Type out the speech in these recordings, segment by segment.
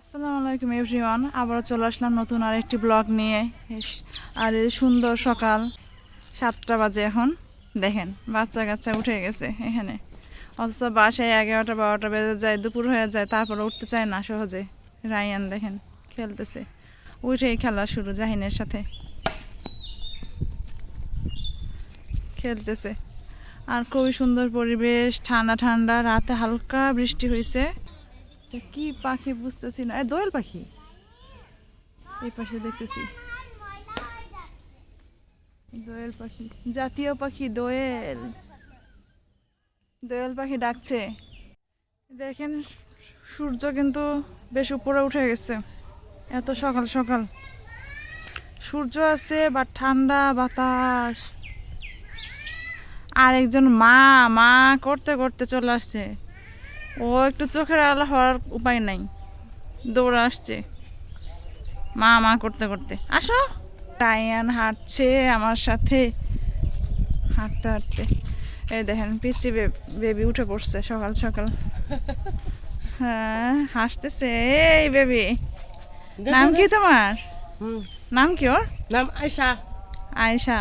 আসসালামু আলাইকুম এভরিওয়ান, আবারও চলে আসলাম নতুন আরেকটি ব্লগ নিয়ে। আর সুন্দর সকাল সাতটা বাজে এখন। দেখেন বাচ্চা কাচ্চা উঠে গেছে এখানে। অথচ বাসায় এগারোটা বারোটা বেজে যায়, দুপুর হয়ে যায়, তারপরে উঠতে চায় না সহজে। রায়ান দেখেন, খেলতেছে। উঠেই খেলা শুরু, জাহিনের সাথে। খেলতেছে। আর খুবই সুন্দর পরিবেশ ঠান্ডা ঠান্ডা রাতে হালকা বৃষ্টি হয়েছে কি পাখি বুঝতেছি না। দোয়েল পাখি। এই পাশে দেখতেছি। দোয়েল পাখি। জাতীয় পাখি দোয়েল। দোয়েল পাখি ডাকছে। দেখেন, সূর্য কিন্তু বেশ উপরে উঠে গেছে। এত সকাল সকাল। সূর্য আছে বা ঠান্ডা বাতাস। আর একজন মা মা করতে করতে চলে আসছে। ও একটু চোখের আলো হওয়ার উপায় নাই। দৌড়ে আসছে। মা মা করতে করতে। আসো। রায়ান হাঁটছে আমার সাথে। হাঁটতে হাঁটতে। এই দেখেন পিচি বেবি উঠে পড়ছে সকাল সকাল। হ্যাঁ হাসতেছে। এই বেবি নাম কি তোমার? নাম কি ওর? নাম আয়সা আয়েশা।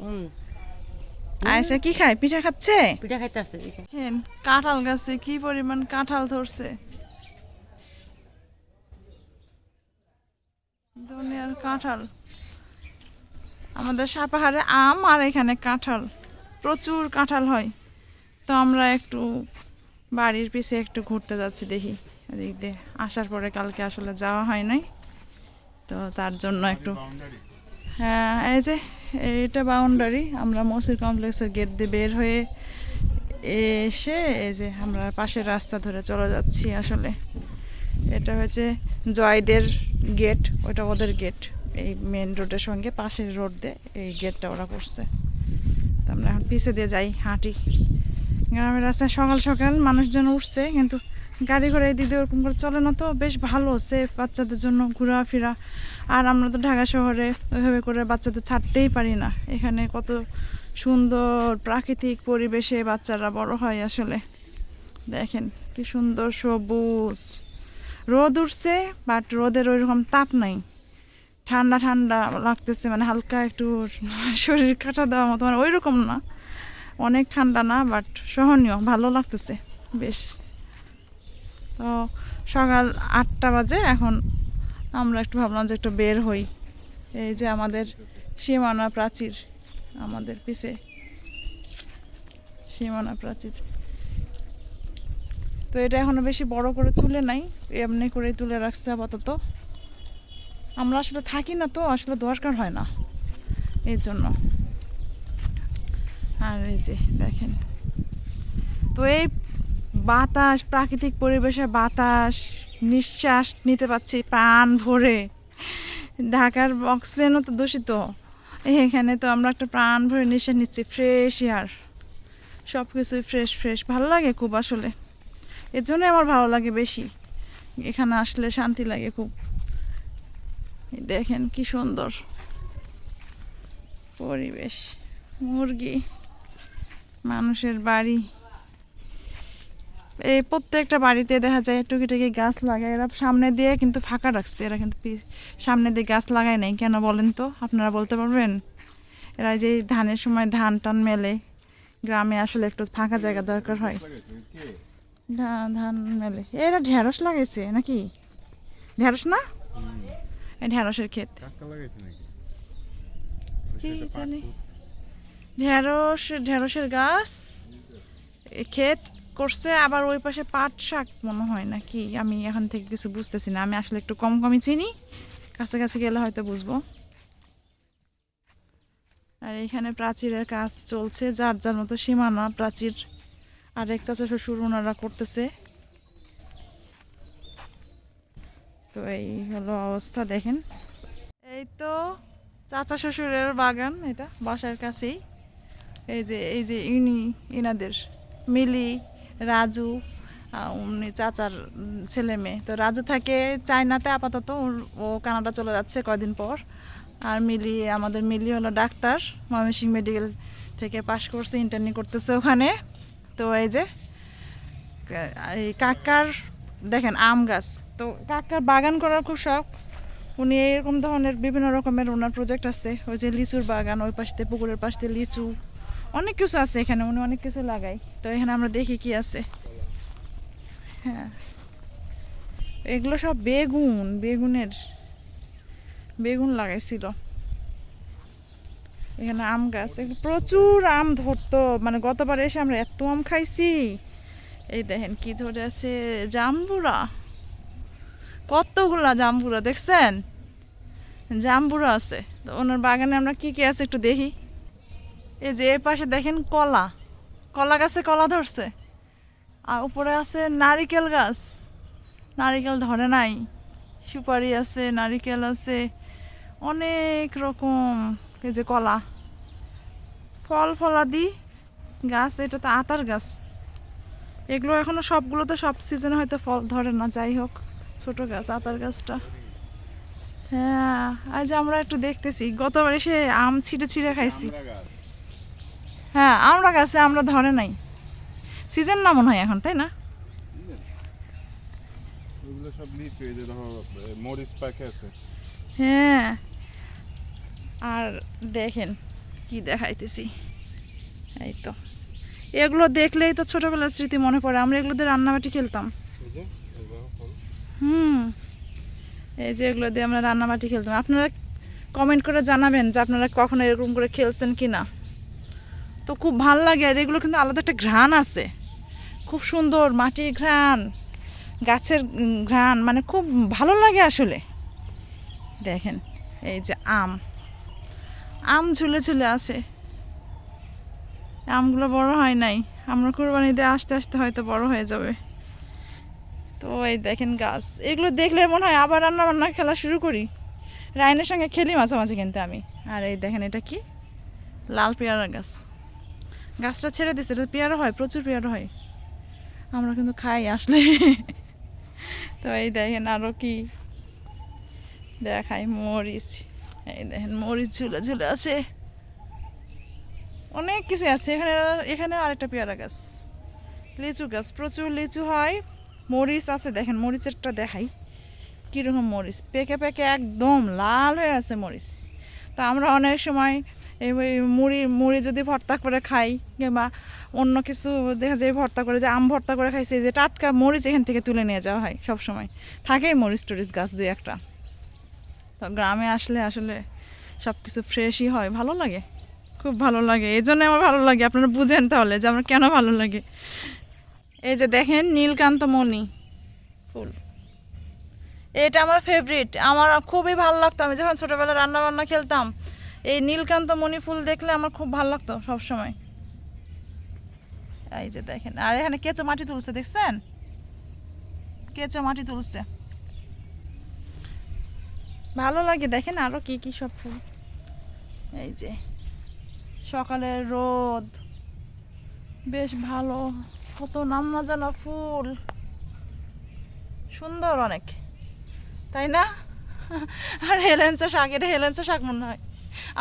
হুম। আয়েশা কি খায়? পিঠা খাচ্ছে? পিঠা খাইতেছে হেন কাঁঠাল গাছে কি পরিমাণ কাঁঠাল ধরছে? দুনিয়ার কাঁঠাল। আমাদের সাপাহারে আম আর এখানে কাঁঠাল। প্রচুর কাঁঠাল হয়। তো আমরা একটু বাড়ির পিছে একটু ঘুরতে যাচ্ছি দেখি। এদিক দিয়ে আসার পরে কালকে আসলে যাওয়া হয় নাই। তো তার জন্য একটু এই যে এটা বাউন্ডারি আমরা মসির কমপ্লেক্সের গেট দিয়ে বের হয়ে এসে এই যে আমরা পাশের রাস্তা ধরে চলে যাচ্ছি আসলে। এটা হচ্ছে জয়দের গেট ওটা ওদের গেট এই মেন রোডের সঙ্গে পাশের রোড দিয়ে এই গেটটা ওরা করছে। তো আমরা এখন পিছে দিয়ে যাই, হাঁটি। গ্রামের রাস্তায় সকাল সকাল মানুষজন উঠছে, কিন্তু গাড়ি ঘোড়া এই দিক দিয়ে ওরকম করে চলে না তো, বেশ ভালো সেফ বাচ্চাদের জন্য ঘোরাফেরা। আর আমরা তো ঢাকা শহরে ওইভাবে করে বাচ্চাদের ছাড়তেই পারি না। এখানে কত সুন্দর প্রাকৃতিক পরিবেশে বাচ্চারা বড় হয় আসলে। দেখেন কি সুন্দর সবুজ। রোদ উঠছে বাট রোদের ওইরকম তাপ নাই। ঠান্ডা ঠান্ডা লাগতেছে মানে হালকা একটু শরীর কাটা দেওয়ার মতো মানে ওই রকম না। অনেক ঠান্ডা না বাট সহনীয়, ভালো লাগতেছে, বেশ। তো সকাল আটটা বাজে, এখন আমরা একটু ভাবলাম যে একটু বের হই। এই যে আমাদের সীমানা প্রাচীর, আমাদের পিছে। সীমানা প্রাচীর। তো এটা এখনও বেশি বড় করে তুলে নাই, এমনি করে তুলে রাখছে আপাতত। আমরা আসলে থাকি না তো, আসলে দরকার হয় না এই জন্য। আর এই যে দেখেন। তো এই বাতাস, প্রাকৃতিক পরিবেশে বাতাস, নিঃশ্বাস নিতে পাচ্ছি প্রাণ ভরে। ঢাকার অক্সিজেনও তো দূষিত। এখানে তো আমরা একটা প্রাণ ভরে নিঃশ্বাস নিচ্ছি ফ্রেশ এয়ার সব কিছুই ফ্রেশ ফ্রেশ ভালো লাগে খুব আসলে। এর জন্য আমার ভালো লাগে বেশি। এখানে আসলে শান্তি লাগে খুব। দেখেন কি সুন্দর পরিবেশ। মুরগি, মানুষের বাড়ি। এই প্রত্যেকটা বাড়িতে দেখা যায় টুকিটাকি গাছ লাগায় এরা সামনে দিয়ে কিন্তু ফাঁকা রাখছে এরা কিন্তু সামনে দিয়ে গাছ লাগায় নাই। কেন বলেন তো? আপনারা বলতে পারবেন? এরা যে ধানের সময় ধান টান মেলে গ্রামে আসলে একটু ফাঁকা জায়গা দরকার হয়। ধান ধান মেলে। এরা ঢেঁড়স লাগাইছে নাকি? ঢেঁড়স না? ঢেঁড়সের ক্ষেত। কি জানি? ঢেঁড়স ঢেঁড়সের গাছ এ ক্ষেত করছে, আবার ওই পাশে পাট শাক মনে হয় নাকি? আমি এখন থেকে কিছু বুঝতেছি না। আমি আসলে একটু কম কমই চিনি। কাছাকাছি গেলে হয়তো বুঝব। আর এখানে প্রাচীরের কাজ চলছে, যার যার মতো সীমানা প্রাচীর। আর এক চাচা শ্বশুর ওনারা করতেছে। তো এই হলো অবস্থা, দেখেন। এই তো চাচা শ্বশুরের বাগান, এটা বাসার কাছেই। এই যে এই যে ইনি, ইনাদের মিলি রাজু উনি চাচার ছেলে মেয়ে। তো রাজু থাকে চায়নাতে আপাতত ও কানাডা চলে যাচ্ছে কয়দিন পর। আর মিলি, আমাদের মিলি হলো ডাক্তার, ময়মনসিং মেডিকেল থেকে পাশ করছে ইন্টার্নি করতেছে ওখানে। তো এই যে এই কাকার, দেখেন আম গাছ। তো কাকার বাগান করার খুব শখ। উনি এরকম ধরনের বিভিন্ন রকমের ওনার প্রজেক্ট আছে। ওই যে লিচুর বাগান, ওই পাশতে পুকুরের পাশতে লিচু অনেক কিছু আছে এখানে, উনি অনেক কিছু লাগাই তো এখানে আমরা দেখি কি আছে। হ্যাঁ। এগুলো সব বেগুন, বেগুনের, বেগুন লাগাইছিল। এখানে আম গাছ প্রচুর আম ধরতো। মানে গতবার এসে আমরা এত আম খাইছি। এই দেখেন কি ধরে আছে, জাম্বুরা। কতগুলা জাম্বুরা, দেখছেন? জাম্বুরা আছে। তো ওনার বাগানে আমরা কি কি আছে একটু দেখি। এই যে এই পাশে দেখেন কলা। কলা গাছে কলা ধরছে। আর উপরে আছে নারিকেল গাছ। নারিকেল ধরে নাই। সুপারি আছে, নারিকেল আছে, অনেক রকম এই যে কলা। ফল ফলাদি গাছ, এটা তো আতার গাছ। এগুলো এখনও সবগুলোতে সব সিজনে হয়তো ফল ধরে না, যাই হোক, ছোট গাছ, আতার গাছটা। হ্যাঁ আজ আমরা একটু দেখতেছি। গতবার এসে আম ছিঁড়ে ছিঁড়ে খাইছি। হ্যাঁ আমরা গাছে আমরা ধরে নাই। সিজন না মনে হয় এখন তাই না? সব লিচু এই যে ধরো মরিচ পাখি আছে। হ্যাঁ। আর দেখেন কি দেখাইতেছি। এই তো। এগুলো দেখলেই তো ছোটবেলার স্মৃতি মনে পড়ে। আমরা এগুলো দিয়ে রান্নাবাটি খেলতাম। হুম। এই যে এগুলো দিয়ে আমরা রান্নাবাটি খেলতাম। আপনারা কমেন্ট করে জানাবেন যে আপনারা কখনো এরকম করে খেলছেন কি না তো খুব ভালো লাগে আর এগুলো কিন্তু আলাদা একটা ঘ্রাণ আছে। খুব সুন্দর মাটির ঘ্রাণ, গাছের ঘ্রাণ মানে খুব ভালো লাগে আসলে। দেখেন, এই যে আম। আম ঝুলে ঝুলে আছে। আমগুলো বড় হয় নাই। আমরা কোরবানি দিয়ে আস্তে আস্তে হয়তো বড় হয়ে যাবে। তো এই দেখেন গাছ। এগুলো দেখলে মনে হয় আবার রান্না বান্না খেলা শুরু করি। রায়নের সঙ্গে খেলি মাঝে মাঝে কিন্তু আমি। আর এই দেখেন এটা কি? লাল পেয়ারা গাছ। গাছটা ছেড়ে দিচ্ছে এটা পেয়ারা হয়, প্রচুর পেয়ারা হয়। আমরা কিন্তু খাই আসলে। তো এই দেখেন আরও কি দেখাই, মরিচ। এই দেখেন মরিচ ঝুলে ঝুলে আছে। অনেক কিছু আছে। এখানে এখানে আরেকটা পেয়ারা গাছ। লিচু গাছ, প্রচুর লিচু হয়। মরিচ আছে, দেখেন মরিচেরটা দেখাই। কীরকম মরিচ? পেকে পেকে একদম লাল হয়ে আছে মরিচ। তো আমরা অনেক সময় এই মুড়ি মুড়ি যদি ভর্তা করে খাই, কিংবা অন্য কিছু দেখা যায় ভর্তা করে, যে আম ভর্তা করে খাইছে যে টাটকা মরিচ এখান থেকে তুলে নিয়ে যাওয়া হয় সব সময় থাকেই মরিচ টরিচ গাছ দুই একটা। তো গ্রামে আসলে আসলে সব কিছু ফ্রেশই হয়। ভালো লাগে? খুব ভালো লাগে। এই জন্য আমার ভালো লাগে। আপনারা বুঝেন তাহলে যে আমার কেন ভালো লাগে। এই যে দেখেন নীলকান্ত মণি, ফুল। এটা আমার ফেভারিট আমার খুবই ভালো লাগতো। আমি যখন ছোটোবেলায় রান্না বান্না খেলতাম এই নীলকান্ত মণি ফুল দেখলে আমার খুব ভালো লাগতো সব সময় এই যে দেখেন, আর এখানে কেঁচো মাটি তুলছে, দেখছেন? কেঁচো মাটি তুলছে। ভালো লাগে দেখেন আরও কি কি সব ফুল। এই যে, সকালের রোদ, বেশ ভালো, কত নাম না জানা ফুল। সুন্দর অনেক, তাই না? আর হেলেঞ্চা শাক, এটা হেলেঞ্চা শাক মনে হয়।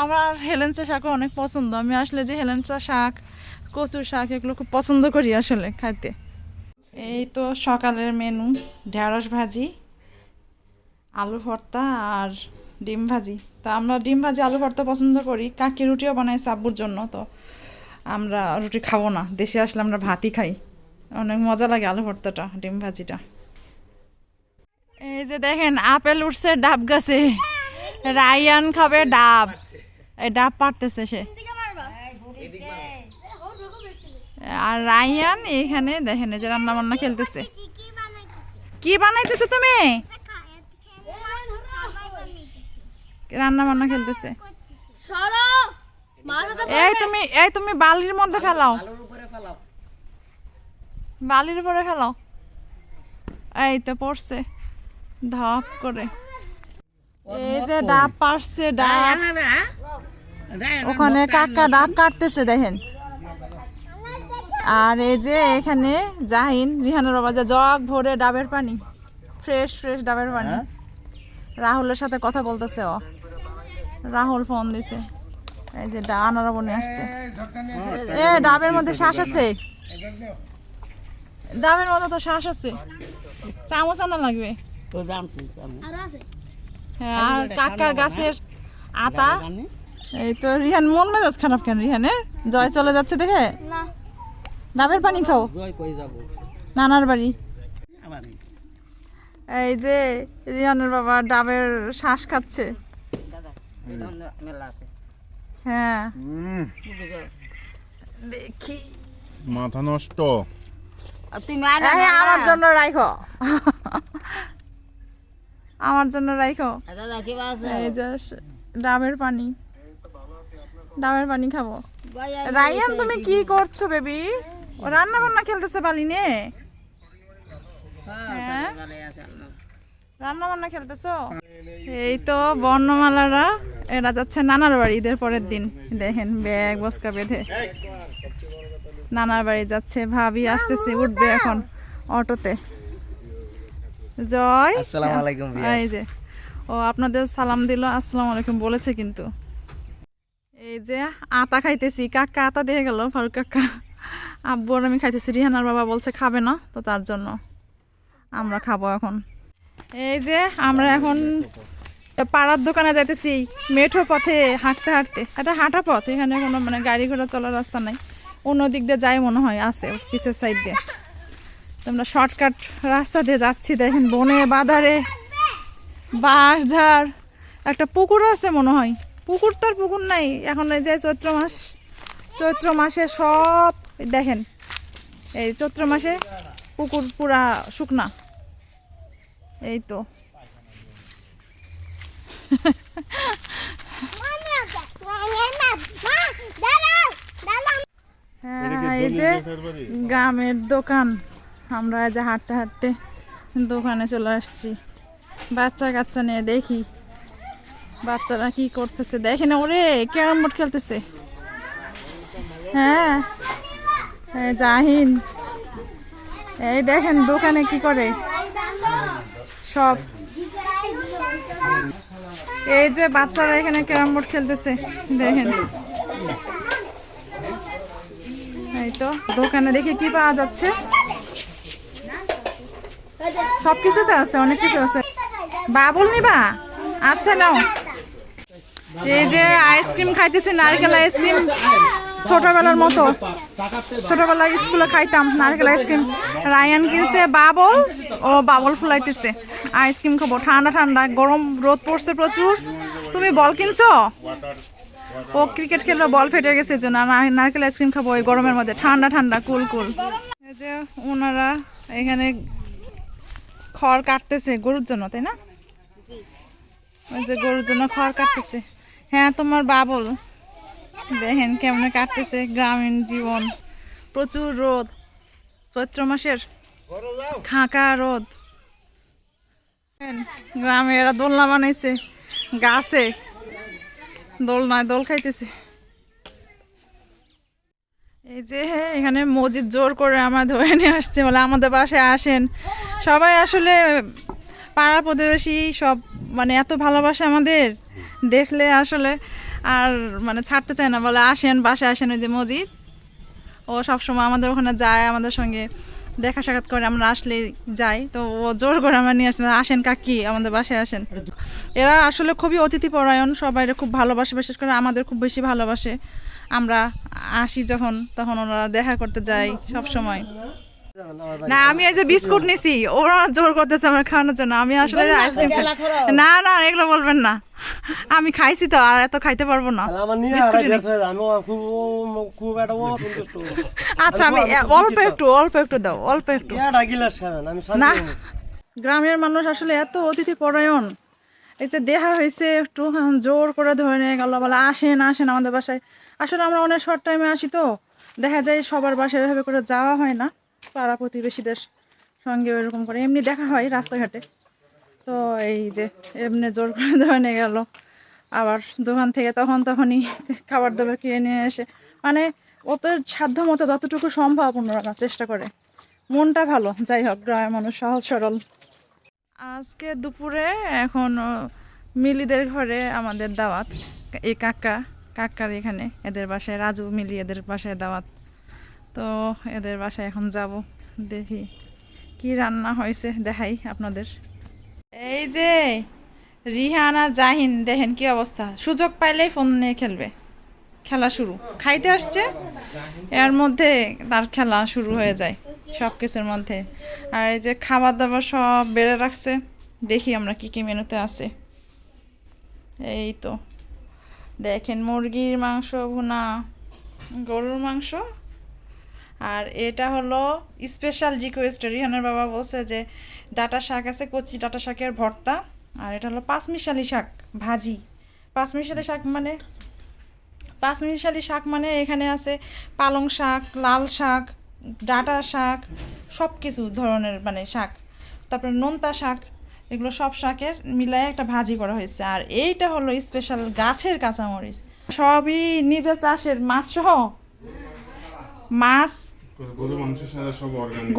আমার হেলেঞ্চা শাকও অনেক পছন্দ। আমি আসলে যে হেলেঞ্চা শাক, কচুর শাক এগুলো খুব পছন্দ করি আসলে খাইতে। এই তো সকালের মেনু, ঢেঁড়স ভাজি, আলু ভর্তা আর ডিম ভাজি। তা আমরা ডিম ভাজি, আলু ভর্তা পছন্দ করি। কাকি রুটিও বানাই সাব্বুর জন্য, তো আমরা রুটি খাব না। দেশে আসলে আমরা ভাতই খাই। অনেক মজা লাগে আলু ভর্তাটা, ডিম ভাজিটা। এই যে দেখেন, আপেল উঠছে ডাব গাছে। রায়ান খাবে ডাব। এই ডাব পারতেছে সে। আর রায়ান এখানে দেখেন যে রান্না বান্না খেলতেছে। কি বানাইতেছে তুমি? রান্না বান্না খেলতেছে। এই তুমি এই তুমি বালির মধ্যে ফেলাও। বালির উপরে ফেলাও। এই তো পড়ছে। ধাপ করে। এই যে ডাব পারছে ডাব। ওখানে কাকা ডাব কাটতেছে দেখেন। আর এই যে এখানে জাহিন রিহানুর বাজা জগ ভরে ডাবের পানি ফ্রেশ ফ্রেশ ডাবের পানি। রাহুলের সাথে কথা বলতেছে ও। রাহুল ফোন দিছে। এই যে ডা আনারবনি আসছে। এ ডাবের মধ্যে শ্বাস আছে। ডাবের মধ্যে তো শ্বাস আছে। চামচ আনা লাগবে। তো আরও হ্যাঁ আর কাকার গাছের আতা? এই তো রিহান মন মেজাজ খারাপ কেন রিহানের? জয় চলে যাচ্ছে দেখে? না। ডাবের পানি খাও। জয় কই যাব? নানার বাড়ি। এই যে রিহানের বাবা ডাবের শ্বাস খাচ্ছে। হ্যাঁ। দেখি। মাথা নষ্ট। তুমি আমার জন্য রাইখো। আমার জন্য রাইখো। দাদা কি আছে? এই যে ডাবের পানি। ডাবের পানি খাব। রায়ান তুমি কি করছ বেবি? ও রান্না বান্না খেলতেছে বালিনে? হ্যাঁ রান্না বান্না খেলতেছো? এই তো বর্ণমালারা এরা যাচ্ছে নানার বাড়ি ঈদের পরের দিন। দেখেন ব্যাগ বস্কা বেঁধে। নানার বাড়ি যাচ্ছে ভাবি আসতেছে উঠবে এখন অটোতে। জয়। আসসালামু আলাইকুম এই যে। ও আপনাদের সালাম দিল আসসালামু আলাইকুম বলেছে কিন্তু। এই যে আতা খাইতেছি। কাকা আতা দিয়ে গেল ফারুক কাকা। আব্বু আর আমি খাইতেছি। রিহানার বাবা বলছে খাবে না তো তার জন্য আমরা খাব এখন। এই যে আমরা এখন পাড়ার দোকানে যাইতেছি মেঠো পথে হাঁটতে হাঁটতে। এটা হাঁটা পথ এখানে কোনো মানে গাড়ি ঘোড়া চলার রাস্তা নাই। অন্য দিক দিয়ে যাই মনে হয় আছে পিছের সাইড দিয়ে। আমরা শর্টকাট রাস্তা দিয়ে যাচ্ছি দেখেন বনে বাজারে বাঁশ ঝাড় একটা পুকুর আছে মনে হয়। পুকুর তো আর পুকুর নাই এখন এই যে চৈত্র মাস চৈত্র মাসে সব দেখেন এই চৈত্র মাসে পুকুর পুরা শুকনা। এই তো। হ্যাঁ এই যে গ্রামের দোকান। আমরা যে হাঁটতে হাঁটতে দোকানে চলে আসছি। বাচ্চা কাচ্চা নিয়ে দেখি। বাচ্চারা কি করতেছে? দেখে না ওরে, ক্যারাম বোর্ড খেলতেছে। হ্যাঁ জাহিন। এই দেখেন দোকানে কি করে? সব। এই যে বাচ্চারা এখানে ক্যারাম বোর্ড খেলতেছে, দেখেন। এই তো, দোকানে দেখি কি পাওয়া যাচ্ছে। সব কিছুতে আছে, অনেক কিছু আছে। বাবুল নিবা। আচ্ছা নাও। এই যে আইসক্রিম খাইতেছি, নারকেল আইসক্রিম। ছোটবেলার মতো। ছোটবেলায় স্কুলে খাইতাম নারকেল আইসক্রিম। রায়ান কিনছে, বাবল। ও, বাবল ফুলাইতেছে। আইসক্রিম খাব। ঠান্ডা ঠান্ডা। গরম রোদ পড়ছে প্রচুর। তুমি বল কিনছো? ও, ক্রিকেট খেলবে, বল ফেটে গেছে জন্য। নারকেল আইসক্রিম খাব ওই গরমের মধ্যে। ঠান্ডা ঠান্ডা, কুল কুল। যে ওনারা এখানে খড় কাটতেছে গরুর জন্য, তাই না? ওই যে গরুর জন্য খড় কাটতেছে। হ্যাঁ তোমার বাবল। দেখেন কেমনে কাটতেছে গ্রামীণ জীবন। প্রচুর রোদ। চৈত্র মাসের খাঁকা রোদ। গ্রামে এরা দোলনা বানাইছে, গাছে। দোলনায় দোল খাইতেছে। এই যে এখানে মসজিদ জোর করে আমার ধরে নিয়ে আসছে, বলে আমাদের বাসায় আসেন। সবাই আসলে পাড়া প্রতিবেশী, সব মানে এত ভালোবাসে আমাদের, দেখলে আসলে আর মানে ছাড়তে চায় না, বলে আসেন, বাসায় আসেন ওই যে মসজিদ ও সবসময় আমাদের ওখানে যায়, আমাদের সঙ্গে দেখা সাক্ষাৎ করে, আমরা আসলে যাই। তো ও জোর করে আমরা নিয়ে আসে আসেন কাকি, আমাদের বাসায় আসেন। এরা আসলে খুবই অতিথি পরায়ণ সবাই খুব ভালোবাসে, বিশেষ করে আমাদের খুব বেশি ভালোবাসে। আমরা আসি যখন তখন ওনারা দেখা করতে যাই সব সময় না আমি এই যে বিস্কুট নিছি ওরা জোর করতেছে আমার খাওয়ানোর জন্য। আমি আসলে আইসক্রিম না না এগুলো বলবেন না। আমি খাইছি তো আর এত খাইতে পারব না। আচ্ছা আমি অল্প একটু অল্প একটু দাও অল্প একটু। একটা গিলাস খাবেন আমি শান্তি না। গ্রামের মানুষ আসলে এত অতিথি পরায়ণ। এই যে দেখা হয়েছে, একটু জোর করে ধরে নিয়ে গেল, বলে আসেন আসেন আমাদের বাসায়। আসলে আমরা অনেক শর্ট টাইমে আসি তো। দেখা যায় সবার বাসায় এভাবে করে যাওয়া হয় না। পাড়া প্রতিবেশীদের সঙ্গে এরকম করে। এমনি দেখা হয় রাস্তাঘাটে। তো এই যে এমনি জোর করে ধরে নিয়ে গেল। আবার দোকান থেকে তখন তখনই খাবার দাবার কিনে নিয়ে এসে। মানে অত সাধ্য মতো যতটুকু সম্ভব ওনারা চেষ্টা করে। মনটা ভালো। যাই হোক, গ্রামের মানুষ সহজ সরল। আজকে দুপুরে এখন মিলিদের ঘরে আমাদের দাওয়াত। এই কাকা, কাকার এখানে, এদের বাসায়, রাজু, মিলি এদের বাসায় দাওয়াত। তো এদের বাসায় এখন যাব, দেখি কি রান্না হয়েছে, দেখাই আপনাদের। এই যে, রিহান আর জাহিন, দেখেন কি অবস্থা। সুযোগ পাইলেই ফোন নিয়ে খেলবে। খেলা শুরু। খাইতে আসছে, এর মধ্যে তার খেলা শুরু হয়ে যায়। সব কিছুর মধ্যে। আর এই যে খাবার দাবার সব বেড়ে রাখছে, দেখি আমরা কি কি মেনুতে আছে। এই তো, দেখেন মুরগির মাংস ভুনা, গরুর মাংস। আর এটা হলো স্পেশাল রিকোয়েস্ট রিহানের বাবা বলছে যে ডাটা শাক আছে, কচি ডাটা শাকের ভর্তা। আর এটা হলো পাঁচমিশালি শাক, ভাজি। পাঁচমিশালি শাক মানে? পাঁচমিশালি শাক মানে এখানে আছে পালং শাক, লাল শাক ডাটা শাক সব কিছু ধরনের মানে শাক। তারপরে নোনতা শাক এগুলো সব শাকের মিলায় একটা ভাজি করা হয়েছে। আর এইটা হলো স্পেশাল গাছের কাঁচামরিচ। সবই নিজের চাষের মাছ সহ? মাছ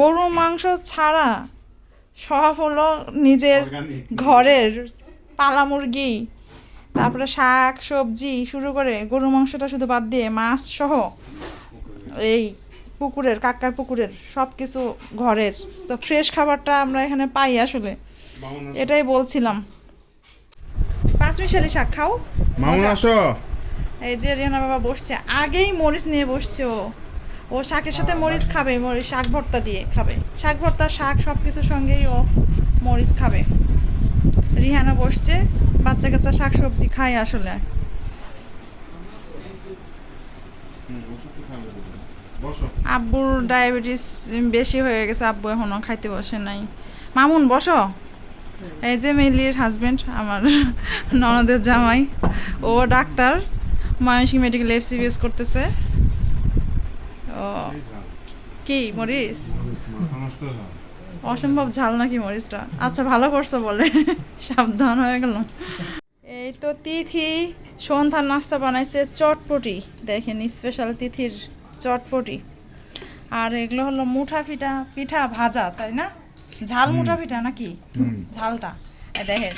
গরু মাংস ছাড়া সব হলো নিজের ঘরের পালা মুরগি তারপরে শাক সবজি শুরু করে গরু মাংসটা শুধু বাদ দিয়ে মাছ সহ? এই পুকুরের কাকার পুকুরের সব কিছু ঘরের। তো ফ্রেশ খাবারটা আমরা এখানে পাই আসলে। এটাই বলছিলাম। পাঁচ মিশালি শাক খাও? মামুন আসো। এই যে রিয়ানা বাবা বসছে আগেই মরিচ নিয়ে বসছে ও। ও শাকের সাথে মরিচ খাবে মরিচ শাক ভর্তা দিয়ে খাবে। শাক ভর্তা শাক সব কিছুর সঙ্গেই ও মরিচ খাবে। রিহানা বসছে বাচ্চা কাচ্চা শাক সবজি খায় আসলে হুম, ওষুধ তো খাবে তো। বসো আব্বুর ডায়াবেটিস বেশি হয়ে গেছে, আব্বু এখনও খাইতে বসে নাই। মামুন, বসো। এই যে মিলির হাজবেন্ড আমার ননদের জামাই, ও ডাক্তার ময়মনসিং মেডিকেল এফসিবিএস করতেছে। ও, কি যাবে। অসম্ভব ঝাল নাকি মরিচটা? আচ্ছা ভালো করছ বলে, সাবধান হয়ে গেল। এই তো তিথি, সন্ধ্যার নাস্তা বানাইছে চটপটি। দেখেন স্পেশাল তিথির চটপটি। আর এগুলো হলো মুঠা পিঠা পিঠা ভাজা তাই না? ঝাল মুঠা পিঠা নাকি? ঝালটা। দেখেন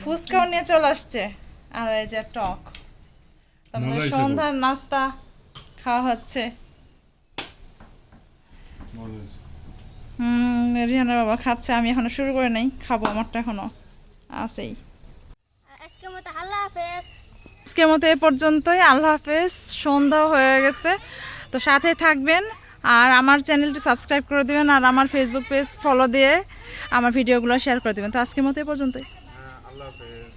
ফুচকাও নিয়ে চলে আসছে। আর এই যে টক। তারপরে। সন্ধ্যার নাস্তা খাওয়া হচ্ছে। হুম রিহানা বাবা খাচ্ছে আমি এখনও শুরু করে নাই খাব আমারটা এখনও আছেই। আজকের মতো এ পর্যন্তই আল্লাহ হাফেজ সন্ধ্যা হয়ে গেছে। তো সাথে থাকবেন আর আমার চ্যানেলটি সাবস্ক্রাইব করে দেবেন আর আমার ফেসবুক পেজ ফলো দিয়ে আমার ভিডিওগুলো শেয়ার করে দেবেন। তো আজকের মতো এ পর্যন্তই। হ্যাঁ, আল্লাহ হাফেজ।